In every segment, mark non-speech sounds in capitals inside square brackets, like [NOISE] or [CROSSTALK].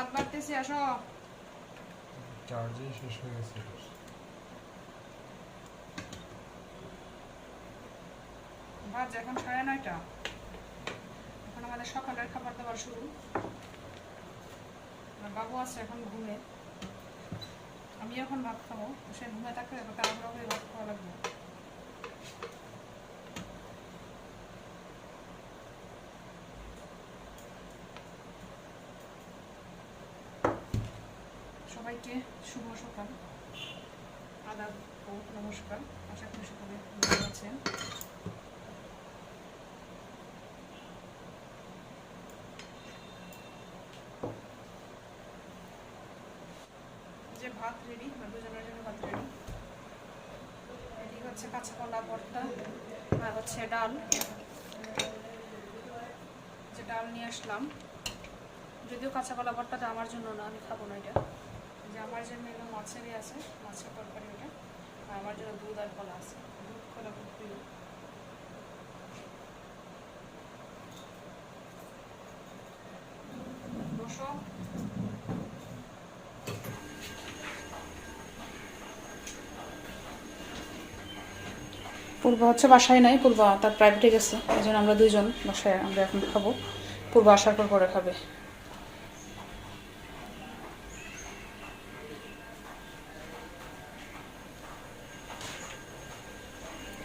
ভাত বাড়তেছি আসো। চার্জই শেষ হয়ে গেছে। ভাত এখন সাড়ে নয়টা। এখন আমাদের সকালের খাবার দাবার শুরু। বাবু আছে এখন ঘুমে। আমি এখন ভাত খাব। সে ঘুমে থাকলে তাড়াহুড়ো করে ভাত খাওয়া লাগবে। সবাইকে শুভ সকাল। আদাব ও নমস্কার। আশা করি সকলে ভালো আছেন। যে ভাত রেডি দুজনের জন্য ভাত রেডি রেডি হচ্ছে কাঁচা কলা, ভর্তা আর হচ্ছে ডাল। যে ডাল নিয়ে আসলাম। যদিও কাঁচা কলা, ভর্তাটা আমার জন্য না, আমি খাব না এটা। যে আমার জন্য এগুলো মাছেরই আছে মাছের তরকারি ওটা, আর আমার জন্য দুধ আর কলা আছে। দুধ, কলা খুব প্রিয় পূর্ব হচ্ছে বাসায় নাই, পূর্ব তার প্রাইভেটে গেছে, এই আমরা দুইজন বাসায় আমরা এখন খাব। পূর্ব আসার পর পরে খাবে।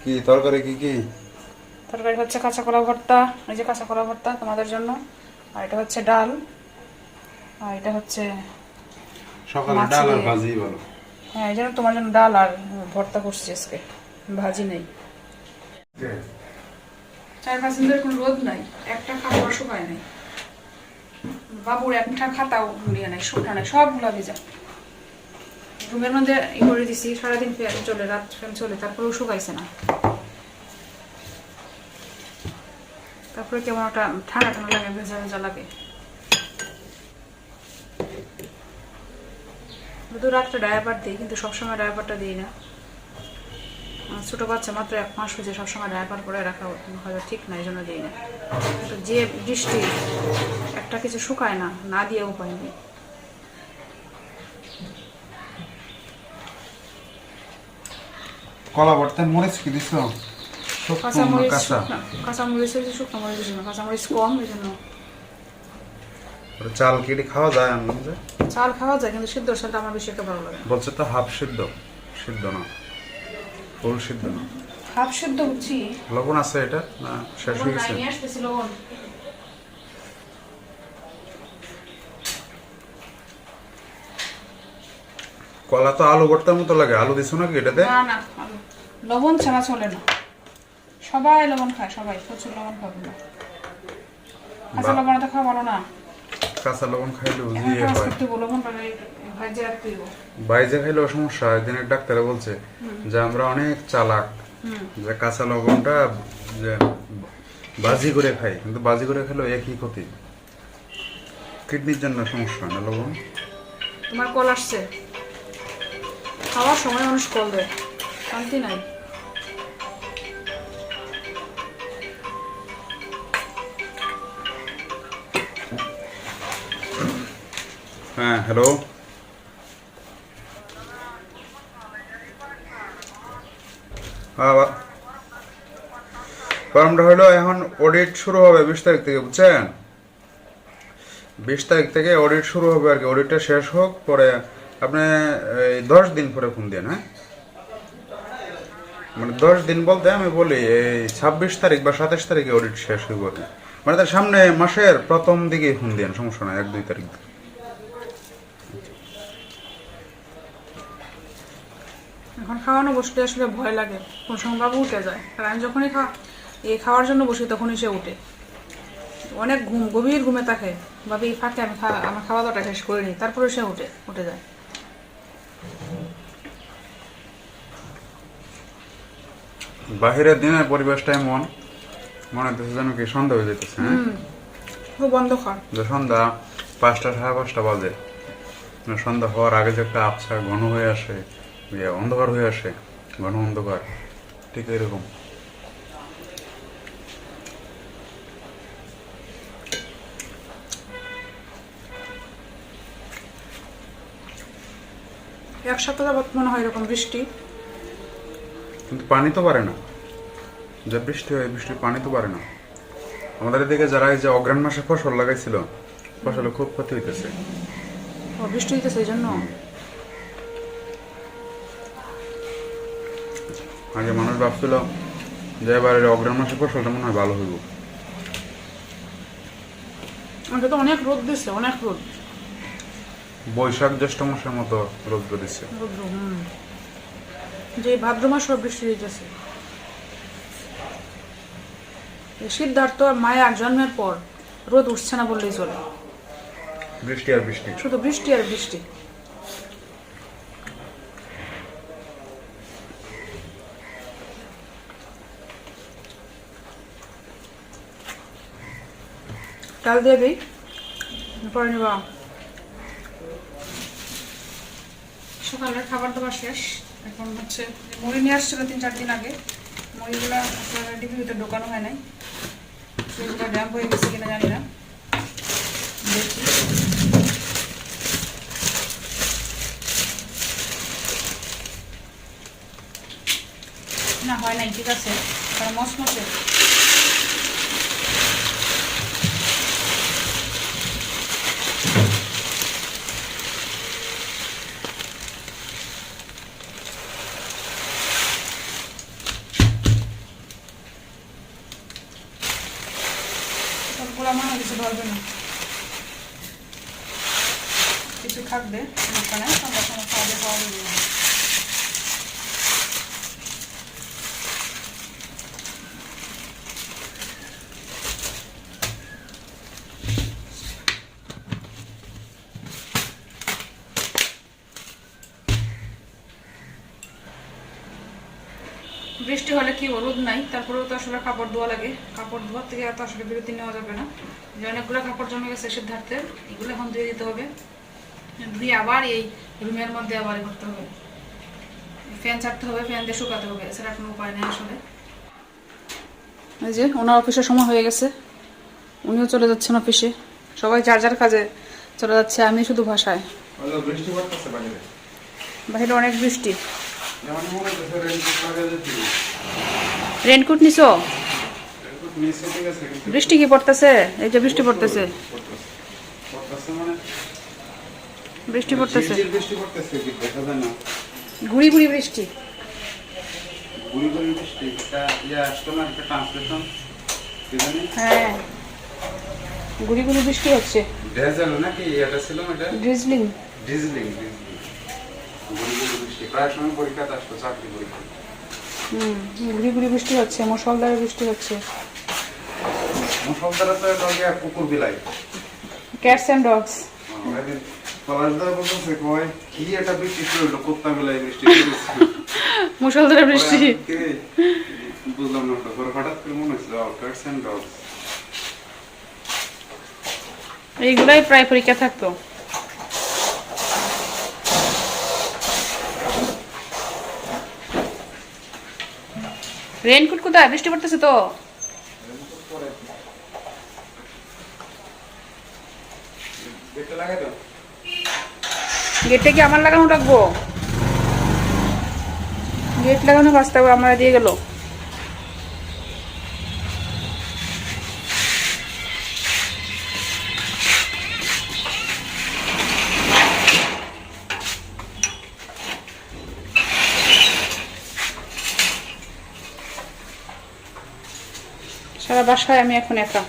কি তরকারি কি কি? তরকারি হচ্ছে কাঁচা কলা ভর্তা এই যে কাঁচা কলা ভর্তা তোমাদের জন্য। আর এটা হচ্ছে ডাল আর এটা হচ্ছে সকালে ডাল আর ভাজি বলো। হ্যাঁ এই জন্য তোমার জন্য ডাল আর ভর্তা করছি আজকে। ভাজি নেই। চার পাঁচ দিন ধরে কোনো রোদ নাই একটা খাবার শুকায় নাই। বাবুর একটা খাতাও গুলিয়ে নাই শুকনা নাই সবগুলা ভেজা। রুমের মধ্যে ই করে দিছি, সারাদিন ফ্যান চলে, রাত ফ্যান চলে তারপরেও শুকাইছে না। তারপরে কেমন একটা ঠান্ডা ঠান্ডা লাগে, ভেজা ভেজা লাগে। শুধু রাত্রে ড্রাইভার দিই, কিন্তু সবসময় ড্রাইভারটা দিই না। ছোট বাচ্চা মাত্র এক মাস হয়েছে, সবসময় ড্রাইভার করে রাখা হয়তো ঠিক না এই জন্য দিই না। যে বৃষ্টি, একটা কিছু শুকায় না না দিয়ে উপায় নেই কলা ভর্তা মরিচ কি দিছো? কাঁচা শুকনা। মরিচ হয়েছে না কম এই জন্য। চাল কেটে খাওয়া যায় চাল খাওয়া যায় কিন্তু সিদ্ধর সাথে আমার বেশি একটা ভালো লাগে। বলছে তো হাফ সিদ্ধ। সিদ্ধ না। ফুল সিদ্ধ না। হাফ সিদ্ধ হচ্ছি লবণ আছে এটা? না শেষ হয়ে গেছে লবণ। কলা তো আলু ভর্তার মতো লাগে। আলু দিছো নাকি এটাতে? না না। লবণ ছাড়া চলে না। সবাই লবণ খায় সবাই। প্রচুর লবণ খাবে না। কাঁচা লবণ তো খাওয়া ভালো না। কাঁচা লবণ এখন দিয়ে হয়। বাইজে খাইলেও সমস্যা একদিন এক ডাক্তারে বলছে যে আমরা অনেক চালাক। যে কাঁচা লবণটা যে বাজি করে খাই কিন্তু বাজি করে খেলেও একই ক্ষতি। কিডনির জন্য সমস্যা না লবণ? তোমার কল আসছে। খাওয়ার সময় মানুষ কল দেয় শান্তি নাই। হ্যাঁ হ্যালো কারণটা হলো এখন অডিট শুরু হবে বিশ তারিখ থেকে বুঝছেন? বিশ তারিখ থেকে অডিট শুরু হবে আর কি অডিটটা শেষ হোক পরে আপনি দশ দিন পরে ফোন দেন হ্যাঁ? মানে দশ দিন বলতে আমি বলি, এই ছাব্বিশ তারিখ বা সাতাশ তারিখে অডিট শেষ হইব। মানে তার সামনে মাসের প্রথম দিকে ফোন দেন, সমস্যা নাই, এক, দুই তারিখ এখন খাওয়ানো বসলে আসলে ভয় লাগে, কোন সময় বাবু উঠে যায়। আর আমি যখনই খা এই খাওয়ার জন্য বসি, তখনই সে উঠে। অনেক ঘুম, গভীর ঘুমে থাকে। ভাবি, এই ফাঁকে আমি খা- আমার খাওয়া দাওয়াটা শেষ করে নিই তারপরে সে উঠে উঠে যায়। বাহিরের দিনের পরিবেশটা এমন মনে হচ্ছে যেন কি সন্ধ্যা হয়ে যেতেছে হ্যাঁ? খুব বন্ধ যে সন্ধ্যা পাঁচটা সাড়ে পাঁচটা বাজে। সন্ধ্যা হওয়ার আগে যে একটা আবছা ঘন হয়ে আসে অন্ধকার হয়ে আসে ঘন অন্ধকার ঠিক এরকম। একসাথে যাবত মনে হয় এরকম বৃষ্টি। কিন্তু পানি তো পারে না। যে বৃষ্টি হয় বৃষ্টির পানি তো পারে না। আমাদের এদিকে যারা এই যে অগ্রাণ মাসে ফসল লাগাইছিল ফসলে খুব ক্ষতি হইতেছে। বৃষ্টি হইতেছে এই জন্য? আগে মানুষ ভাবছিল যে এবার অগ্রাণ মাসে ফসলটা মনে হয় ভালো হইব। আমাকে তো অনেক রোদ দিচ্ছে অনেক রোদ। বৈশাখ জ্যৈষ্ঠ মাসের মতো রৌদ্র দিচ্ছে রৌদ্র হুম। যে ভাদ্র মাস সব বৃষ্টি হইতেছে। সিদ্ধার্থ আর মায়া জন্মের পর রোদ উঠছে না বললেই চলে। বৃষ্টি আর বৃষ্টি। শুধু বৃষ্টি আর বৃষ্টি। ডাল দিয়ে দিই। পরে নিবা সকালের খাবার দাবার শেষ। এখন হচ্ছে মুড়ি নিয়ে আসছিল তিন চার দিন আগে। মুড়িগুলো ডিবির ভিতরে ঢোকানো হয় নাই। সেগুলো ড্যাম্প হয়ে গেছে কিনা জানি না। দেখি। না, হয় নাই, ঠিক আছে। কারণ মসমসে সবগুলো মানে কিছু ধরবে না কিছু থাকবে ওখানে আমরা কোনো খাওয়া খাওয়া দেবে না কি রোদ নাই তারপরেও তো আসলে কাপড় ধোয়া লাগে। কাপড় ধোয়ার থেকে এত আসলে বিরতি নেওয়া যাবে না। যে অনেকগুলো কাপড় জমে গেছে সিদ্ধার্থের এগুলো এখন ধুয়ে দিতে হবে। ধুয়ে আবার এই রুমের মধ্যে আবার করতে হবে। ফ্যান ছাড়তে হবে ফ্যান দিয়ে শুকাতে হবে এছাড়া কোনো উপায় নেই আসলে। এই যে ওনার অফিসের সময় হয়ে গেছে উনিও চলে যাচ্ছেন অফিসে। সবাই যার যার কাজে চলে যাচ্ছে আমি শুধু ভাষায়। বাইরে? অনেক বৃষ্টি। মনে রেনকোট নিছো? বৃষ্টি কি পড়তেছে? এই যে বৃষ্টি পড়তেছে। বৃষ্টি পড়তেছে। গুড়ি গুড়ি বৃষ্টি। ইয়ে হ্যাঁ। গুড়ি গুড়ি বৃষ্টি হচ্ছে। ডেজেল নাকি? এটা ছিল এটা? ড্রিজলিং গুড়ি গুড়ি বৃষ্টি। প্রায় সময় পরীক্ষাতে আসতো চাকরি পরীক্ষা হুম গুড়ি গুড়ি বৃষ্টি হচ্ছে মুসলধারে বৃষ্টি হচ্ছে। মুসলধারা তো এটা গিয়ে কুকুর বিলাই ক্যাটস ডগস। মুসলধারে বৃষ্টি [LAUGHS] কে? বুঝলাম না হঠাৎ করে মনে ক্যাটস অ্যান্ড ডগস এইগুলাই প্রায় পরীক্ষা থাকতো। রেনকোট কোথায়? বৃষ্টি পড়তেছে তো। গেটটা কি আমার লাগানো রাখব? গেট লাগানো রাস্তা আমার দিয়ে গেল। সারা বাসায় আমি এখন একা।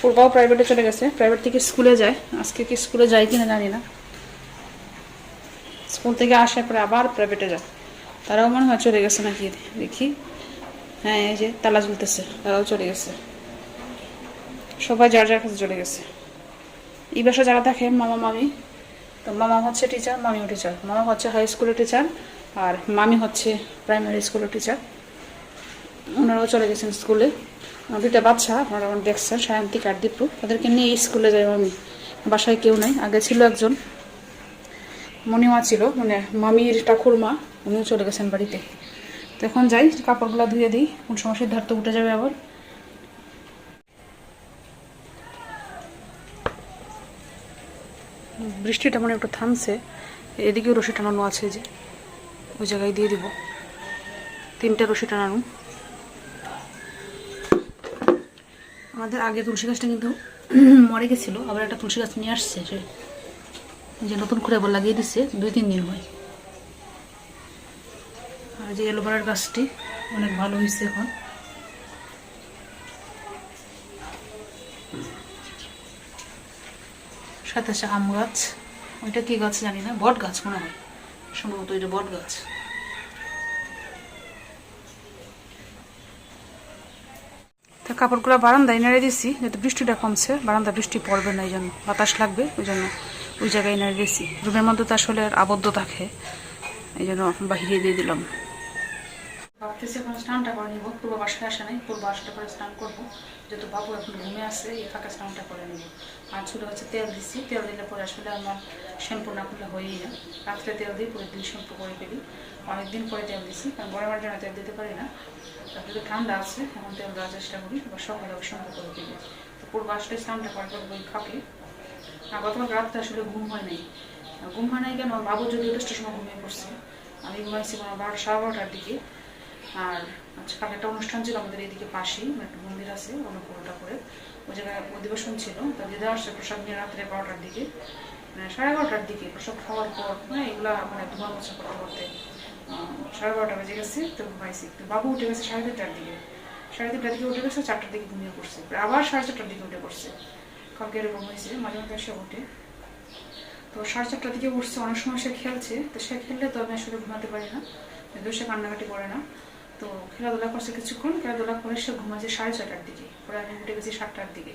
পূর্বাও প্রাইভেটে চলে গেছে। প্রাইভেট থেকে স্কুলে যায়। আজকে কি স্কুলে যায় কিনা জানি না। স্কুল থেকে আসার পরে আবার প্রাইভেটে যায়। তারাও মনে হয় চলে গেছে নাকি? দেখি। হ্যাঁ এই যে তালা ঝুলতেছে তারাও চলে গেছে। সবাই যার যার কাছে চলে গেছে। এই বাসা যারা থাকে, মামা, মামি, তো মামা হচ্ছে টিচার মামিও টিচার মামা হচ্ছে হাই স্কুলের টিচার আর মামি হচ্ছে প্রাইমারি স্কুলের টিচার ওনারাও চলে গেছেন স্কুলে। দুইটা বাচ্চা, আপনারা আমার দেখছেন সায়ন্তিক আর দীপু তাদেরকে নিয়ে স্কুলে যাই আমি। বাসায় কেউ নাই, আগে ছিল একজন। মণিমা ছিল মানে মামির ঠাকুর মা, উনিও চলে গেছেন বাড়িতে। তো এখন যাই, কাপড়গুলো ধুয়ে দিই, কোন সময় সিদ্ধার্থ উঠে যাবে আবার। বৃষ্টিটা মনে একটু থামছে, এদিকেও রশি টানানো আছে যে, ওই জায়গায় দিয়ে দিব। তিনটে রশি টানানো। আমাদের আগে তুলসী গাছটা কিন্তু মরে গেছিল, আবার একটা তুলসী গাছ নিয়ে আসছে এই যে নতুন করে আবার লাগিয়ে দিচ্ছে দুই, তিন দিন হয়। আর যে এলোভেরার গাছটি অনেক ভালো হয়েছে এখন। সাথে আছে আম গাছ। ওইটা কি গাছ জানি না, বট গাছ মনে হয়। সম্ভবত ওইটা বট গাছ। তো কাপড়গুলো বারান্দায় নেড়ে দিছি যাতে বৃষ্টিটা কমছে। বারান্দা বৃষ্টি পড়বে না, এই জন্য বাতাস লাগবে, ওই জন্য ওই জায়গায় নেড়ে দিয়েছি রুমের মধ্যে তো আসলে আবদ্ধ থাকে, এই জন্য বাহিরে দিয়ে দিলাম। স্নানটা করে পূর্ব আসে নাই, পূর্ব স্নান যেহেতু এখন এই স্নানটা করে নিব। আর হচ্ছে তেল দিছি, তেল দিলে পরে আসলে আমার শ্যাম্পু না হয়েই রাত্রে তেল দিই দিন শ্যাম্পু করে ফেলি। অনেকদিন পরে তেল দিছি, কারণ গরমের জন্য তেল দিতে পারি না। তারপরে তো ঠান্ডা আছে এখন তেল দেওয়ার চেষ্টা করি আবার সকালে শ্যাম্পু করে দিবি তো পূর্ব আসলে স্নানটা করব ওই ফাঁকে আর গতকাল রাত্রে আসলে ঘুম হয় নাই। ঘুম হয় নাই কেন? বাবু যদি দশটার সময় ঘুমিয়ে পড়ছে। আমি ঘুমাইছি কোনো বারোটা, সাড়ে বারোটার দিকে। আর আচ্ছা কালকে একটা অনুষ্ঠান ছিল আমাদের এদিকে পাশেই একটা মন্দির আছে, অন্নপূর্ণটা করে। ওই জায়গায় অধিবেশন ছিল। তা দিদা আসছে প্রসাদ নিয়ে রাত্রে বারোটার দিকে। মানে সাড়ে বারোটার দিকে প্রসাদ খাওয়ার পর মানে এগুলা মানে ধোয়া মোছা করতে করতে। সাড়ে বারোটা বেজে গেছে, তো ঘুমাইছি তো বাবু উঠে গেছে সাড়ে তিনটার দিকে। সাড়ে তিনটার দিকে উঠে গেছে, চারটার দিকে ঘুমিয়ে পড়ছে। আবার সাড়ে চারটার দিকে উঠে পড়ছে। কালকে এরকম হয়েছে, মাঝে মাঝে এসে উঠে। তো সাড়ে চারটার দিকে উঠছে, অনেক সময় সে খেলছে। তো সে খেললে তো আমি আসলে ঘুমাতে পারি না, যদিও সে কান্নাকাটি করে না। তো খেলাধুলা করছে কিছুক্ষণ, খেলাধুলা করে সে ঘুমাচ্ছে সাড়ে ছটার দিকে। পরে আমি উঠে গেছি সাতটার দিকে।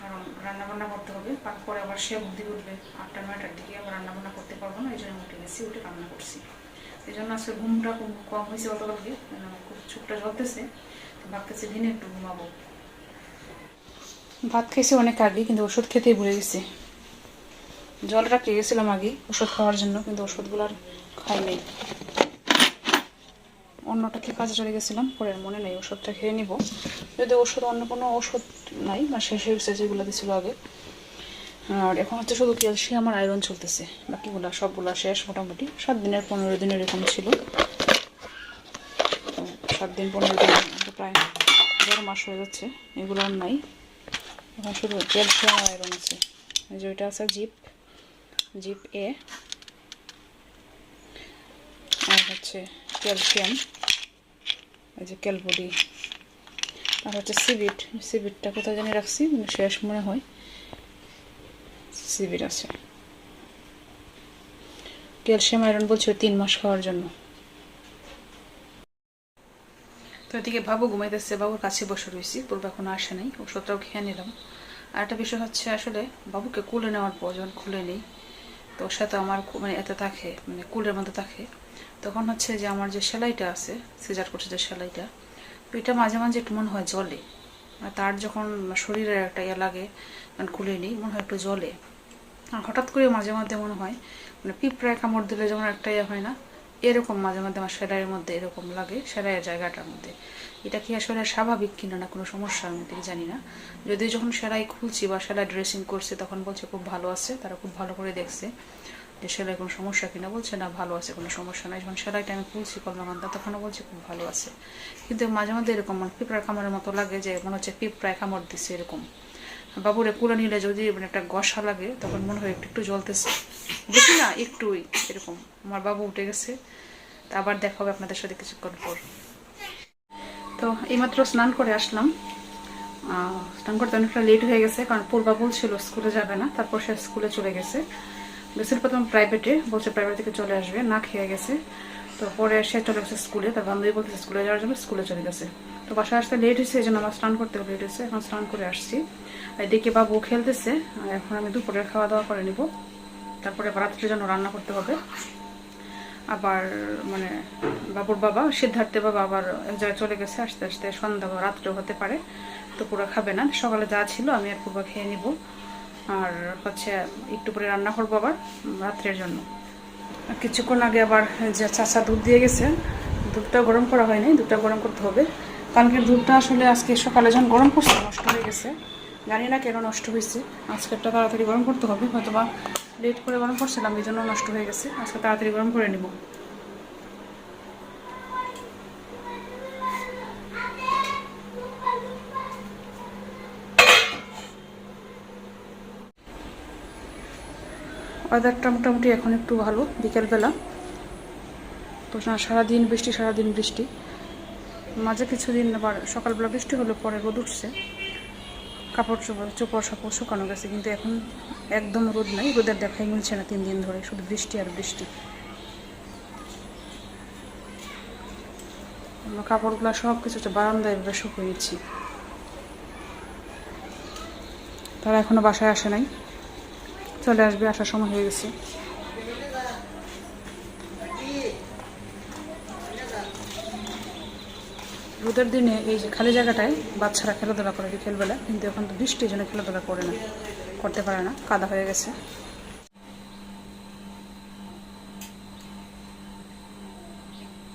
কারণ রান্না বান্না করতে হবে। তারপরে আবার সে থেকে উঠবে আটটা, নয়টার দিকে। আবার রান্না বান্না করতে পারব না, এই জন্য উঠে গেছি, উঠে রান্না করছি। এই জন্য আজকে ঘুমটা খুব কম হয়েছে গতকালকে মানে খুব জ্বলতেছে। তো ভাবতেছি দিনে একটু ঘুমাবো। ভাত খেয়েছি অনেক আগে, কিন্তু ওষুধ খেতেই ভুলে গেছি। জলটা রাখতে গেছিলাম আগে, ওষুধ খাওয়ার জন্য, কিন্তু ওষুধগুলো আর খাই নাই। অন্যটা কি কাজে চলে গেছিলাম, পরে আর মনে নেই, ওষুধটা খেয়ে নিব। যদি ওষুধ, অন্য কোনো ওষুধ নাই, বা শেষ হয়ে গেছে যেগুলো দিছিল আগে আর এখন হচ্ছে শুধু ক্যালসিয়াম আর আয়রন চলতেছে। বাকিগুলো সবগুলো শেষ মোটামুটি। সাত দিনের, পনেরো দিনের এরকম ছিল। সাত দিন, পনেরো দিন প্রায় দেড় মাস হয়ে যাচ্ছে। এগুলো আর নাই। এখন শুধু ক্যালসিয়াম আর আয়রন আছে। যে ওইটা আছে জিপ। জিপ এ। আর হচ্ছে ক্যালসিয়াম। এই যে ক্যালবডি। আর হচ্ছে সিবিট সিবিটটা কোথায় জানি রাখছি, শেষ মনে হয়। সিবিট আছে। ক্যালসিয়াম, আয়রন বলছে তিন মাস খাওয়ার জন্য। তো এদিকে বাবু ঘুমাইতেছে, বাবুর কাছে বসে রয়েছি পূর্বে এখনও আসে নাই, ওষুধটাও খেয়ে নিলাম। আর একটা বিষয় হচ্ছে আসলে বাবুকে কুলে নেওয়ার পর যখন খুলে নেই, তো ওর সাথে আমার মানে এতে থাকে মানে কুলের মধ্যে থাকে। তখন হচ্ছে যে আমার যে সেলাইটা আছে, সিজার করছে যে সেলাইটা, তো এটা মাঝে মাঝে একটু মনে হয় জলে তার যখন শরীরের একটা ইয়ে লাগে মানে খুলে নিই, মনে হয় একটু জলে হঠাৎ করে মাঝে মধ্যে মনে হয় মানে পিঁপড়ায় কামড় দিলে যেমন একটা ইয়ে হয় না, এরকম মাঝে মধ্যে আমার সেলাইয়ের মধ্যে এরকম লাগে, সেলাইয়ের জায়গাটার মধ্যে। এটা কি আসলে স্বাভাবিক কিনা না কোনো সমস্যা আমি ঠিক জানি না। যদিও যখন সেলাই খুলছি বা সেলাই ড্রেসিং করছি তখন বলছে খুব ভালো আছে, তারা খুব ভালো করে দেখছে যে সেলাই কোনো সমস্যা কিনা, বলছে না ভালো আছে, কোনো সমস্যা নাই। যখন সেলাইটা আমি খুলছি কলমাকান্তা তখনও বলছে খুব ভালো আছে। কিন্তু মাঝে মধ্যে এরকম মানে পিঁপড়ার কামড়ের মতো লাগে যে মনে হচ্ছে পিঁপড়ায় কামড় দিচ্ছে এরকম। বাবুরে কুলে নিলে যদি মানে একটা গসা লাগে, তখন মনে হয় একটু একটু জ্বলতেছে। দেখি না, একটুই, এরকম। আমার বাবু উঠে গেছে। তা আবার দেখা হবে আপনাদের সাথে কিছুক্ষণ পর। তো এইমাত্র স্নান করে আসলাম। স্নান করতে অনেকটা লেট হয়ে গেছে, কারণ পূর্বা ছিল, স্কুলে যাবে না। তারপর সে স্কুলে চলে গেছে। গেছিল প্রথম প্রাইভেটে বলছে প্রাইভেট থেকে চলে আসবে, না খেয়ে গেছে। তো পরে সে চলে গেছে স্কুলে, তার বান্ধবী বলতেছে স্কুলে যাওয়ার জন্য স্কুলে চলে গেছে। তো বাসায় আসতে লেট হয়েছে, এই জন্য আমার স্নান করতে লেট হয়েছে, এখন স্নান করে আসছি। এদিকে বাবু খেলতেছে, আর এখন আমি দুপুরের খাওয়া দাওয়া করে নিব। তারপরে রাত্রের জন্য রান্না করতে হবে। আবার মানে বাবুর বাবা সিদ্ধার্থে বাবা আবার এক জায়গায় চলে গেছে আস্তে আস্তে, সন্ধ্যা বা রাত্রেও হতে পারে। তো পুরো খাবে না, সকালে যা ছিল আমি আর পূর্বা খেয়ে নিব। আর হচ্ছে একটু পরে রান্না করব আবার রাত্রের জন্য। কিছুক্ষণ আগে আবার যে চাচা দুধ দিয়ে গেছে, দুধটা গরম করা হয়নি, দুধটা গরম করতে হবে। কালকের দুধটা আসলে আজকে সকালে যখন গরম করছে, নষ্ট হয়ে গেছে। জানি না কেন নষ্ট হয়েছে। আজকেরটা তাড়াতাড়ি গরম করতে হবে হয়তো বা লেট করে গরম করছিলাম, এই জন্য নষ্ট হয়ে গেছে। আজকে তাড়াতাড়ি গরম করে নিব। ওয়েদারটা মোটামুটি এখন একটু ভালো, বিকেলবেলা। তো সারাদিন বৃষ্টি সারাদিন বৃষ্টি। মাঝে কিছুদিন আবার সকালবেলা বৃষ্টি হলো পরে রোদ উঠছে। কাপড় চোপড় চোপড় সাপড় শুকানো গেছে, কিন্তু এখন একদম রোদ নাই। রোদের দেখাই মিলছে না তিন দিন ধরে, শুধু বৃষ্টি আর বৃষ্টি। আমরা কাপড়গুলো সব কিছু বারান্দায় এভাবে শুকিয়ে নিচ্ছি। তারা এখনও বাসায় আসে নাই। চলে আসবে, আসার সময় হয়ে গেছে। রোদের দিনে এই যে খালি জায়গাটায় বাচ্চারা খেলাধুলা করে বিকেলবেলা কিন্তু এখন তো বৃষ্টির জন্য খেলাধুলা করে না, করতে পারে না, কাদা হয়ে গেছে।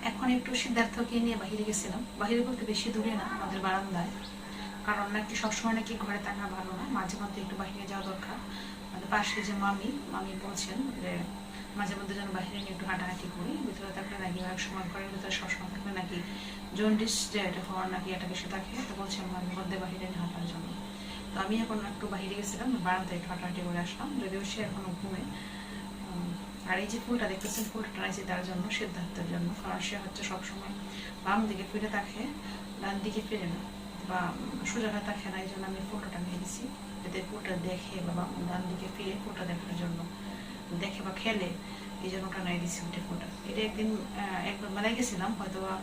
এখন একটু সিদ্ধার্থকে নিয়ে বাহিরে গেছিলাম। বাহিরে বলতে বেশি দূরে না, আমাদের বারান্দায়। কারণ নাকি সবসময় নাকি ঘরে থাকা ভালো না, মাঝে মধ্যে একটু বাহিরে যাওয়া দরকার। আমাদের পাশে যে মামি মামি বলছেন যে মাঝে মধ্যে যেন বাহিরে নিয়ে একটু হাঁটাহাঁটি করি, ভিতরে থাকলে নাকি অনেক সময় ঘরের ভিতরে সবসময় থাকলে নাকি জন্ডিস যে এটা হওয়ার নাকি এটা বেশি থাকে, তো বলছেন মাঝে মধ্যে বাহিরে নিয়ে হাঁটার জন্য। তো আমি এখন একটু বাহিরে গেছিলাম, বারান্দায় একটু হাঁটাহাঁটি করে আসলাম, যদিও সে এখনও ঘুমে। আর এই যে ফুলটা দেখতেছেন, ফুলটা টানাইছি তার জন্য, সিদ্ধার্থের জন্য, কারণ সে হচ্ছে সবসময় বাম দিকে ফিরে থাকে ডান দিকে ফিরে না, বা সোজা হয়ে থাকে না, এই জন্য আমি ফুলটা টানিয়ে দিছি যাতে ফুলটা দেখে বা ডান দিকে ফিরে ফুলটা দেখার জন্য। দেখে বা খেলে, এই জন্য টানাই দিছি ওইটা ফুলটা এটা একদিন একবার মেলায় গেছিলাম হয়তো বা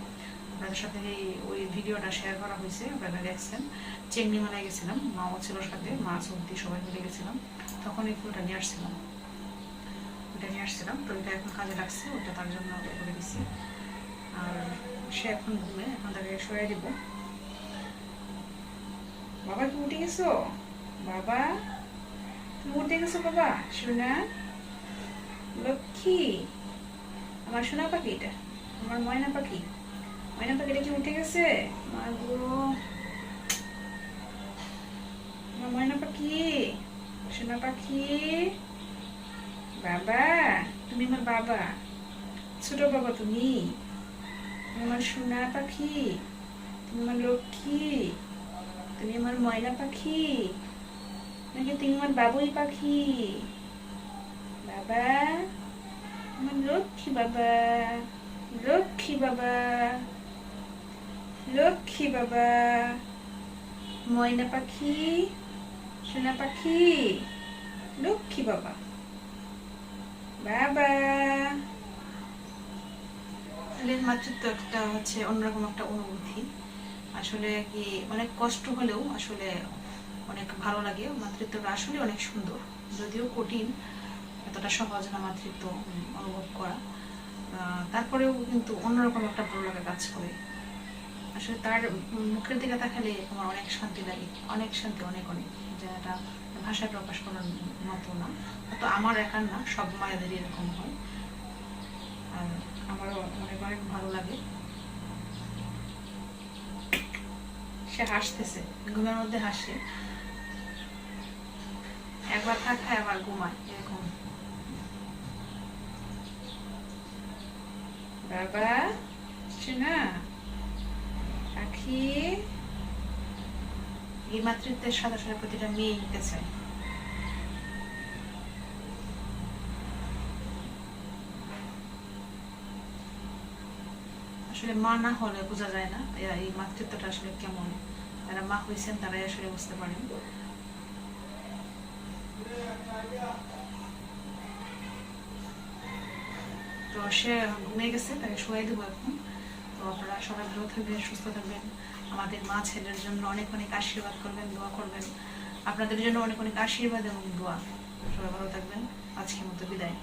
আপনাদের সাথে এই, ওই ভিডিওটা শেয়ার করা হয়েছে, আপনারা দেখছেন। চেংনি মেলায় গেছিলাম, মাও ছিল সাথে, মা, সবজি, সবাই মিলে গেছিলাম। তখন এই ফুলটা নিয়ে আসছিলাম। ওটা নিয়ে আসছিলাম, তো এটা এখন কাজে লাগছে ওটা তার জন্য করে দিছি। আর সে এখন ঘুমে, এখন তাকে সরাই দিব। বাবা কি উঠে গেছো? বাবা তুমি গেছো বাবা? সোনা? লক্ষ্মী? আমার সোনা পাখি এটা। আমার ময়না পাখি। ময়না পাখিটা কি উঠে গেছে? মা গো। আমার ময়না পাখি, সোনা পাখি। বাবা, তুমি আমার বাবা। ছোট বাবা তুমি আমার সোনা পাখি। তুমি আমার লক্ষ্মী। তুমি আমার ময়না পাখি। নাকি তুমি আমার বাবুই পাখি? বাবা আমার লক্ষ্মী বাবা লক্ষ্মী বাবা লক্ষ্মী বাবা। ময়না পাখি, সোনা পাখি, লক্ষ্মী বাবা। বাবা। আসলে মাতৃত্ব একটা হচ্ছে অন্যরকম একটা অনুভূতি। আসলে কি অনেক কষ্ট হলেও আসলে অনেক ভালো লাগে মাতৃত্বটা আসলে অনেক সুন্দর। যদিও কঠিন, এতটা সহজ না মাতৃত্ব অনুভব করা। তারপরেও কিন্তু অন্যরকম একটা ভালো লাগা কাজ করে। আসলে তার মুখের দিকে তাকালে আমার অনেক শান্তি লাগে, অনেক শান্তি, অনেক অনেক। যেটা ভাষায় প্রকাশ করার মতো না। তো আমার একার না, সব মায়েদেরই এরকম হয়। আর আমারও অনেক অনেক ভালো লাগে। সে হাসতেছে, ঘুমের মধ্যে হাসে। একবার থাকায় আবার ঘুমায়, এরকম। বাবা পাখি এই মাতৃত্বের প্রতিটা মেয়ে নিতে আসলে মা না হলে বোঝা যায় না এই মাতৃত্বটা আসলে কেমন? যারা মা হয়েছেন, তারাই আসলে বুঝতে পারেন। তো সে ঘুমিয়ে গেছে, তাকে শোয়াই দেবো এখন। তো আপনারা সবাই ভালো থাকবেন, সুস্থ থাকবেন। আমাদের মা ছেলের জন্য অনেক অনেক আশীর্বাদ করবেন, দোয়া করবেন। আপনাদের জন্য অনেক অনেক আশীর্বাদ এবং দোয়া। সবাই ভালো থাকবেন। আজকের মতো বিদায়।